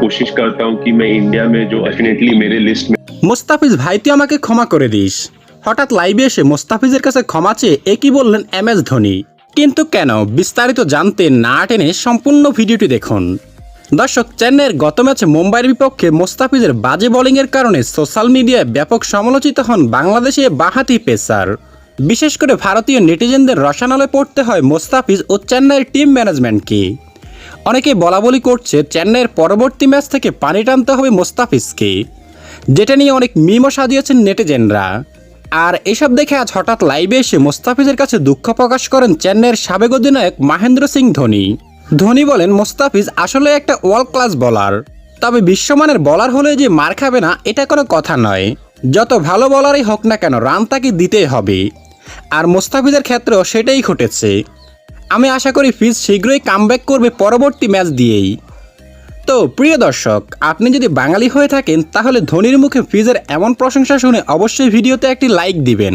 কোশিশ করতা হুম কি মে ইন্ডিয়া মে জো ডেফিনেটলি মেরে লিস্ট মে মুস্তাফিজ, ভাই, তুই আমাকে ক্ষমা করে দিস। হঠাৎ লাইভে এসে মুস্তাফিজের কাছে ক্ষমা চেয়ে একই বললেন এম এস ধোনি। কিন্তু কেন? বিস্তারিত জানতে না টেনে সম্পূর্ণ ভিডিওটি দেখুন। দর্শক, চেন্নাইয়ের গত ম্যাচে মুম্বাইয়ের বিপক্ষে মোস্তাফিজের বাজে বোলিংয়ের কারণে সোশ্যাল মিডিয়ায় ব্যাপক সমালোচিত হন বাংলাদেশে বাহাতি পেসার। বিশেষ করে ভারতীয় নেটিজেনদের রসানালে পড়তে হয় মোস্তাফিজ ও চেন্নাইয়ের টিম ম্যানেজমেন্টকে অনেকে বলা বলি করছে চেন্নাইয়ের পরবর্তী ম্যাচ থেকে পানি টানতে হবে মোস্তাফিজকে, যেটা নিয়ে অনেক মিমও সাজিয়েছেন নেটিজেনরা। আর এসব দেখে আজ হঠাৎ লাইভে এসে মোস্তাফিজের কাছে দুঃখ প্রকাশ করেন চেন্নাইয়ের সাবেক অধিনায়ক মহেন্দ্র সিং ধোনি। ধোনি বলেন, মোস্তাফিজ আসলে একটা ওয়ার্ল্ড ক্লাস বলার তবে বিশ্বমানের বলার হলে যে মার খাবে না, এটা কোনো কথা নয়। যত ভালো বলারই হোক না কেন, রান তাকে দিতেই হবে। আর মোস্তাফিজের ক্ষেত্রেও সেটাই ঘটেছে। আমি আশা করি ফিজ শীঘ্রই কামব্যাক করবে পরবর্তী ম্যাচ দিয়েই। তো, প্রিয় দর্শক, আপনি যদি বাঙালি হয়ে থাকেন, তাহলে ধোনির মুখে ফিজের এমন প্রশংসা শুনে অবশ্যই ভিডিওতে একটি লাইক দিবেন।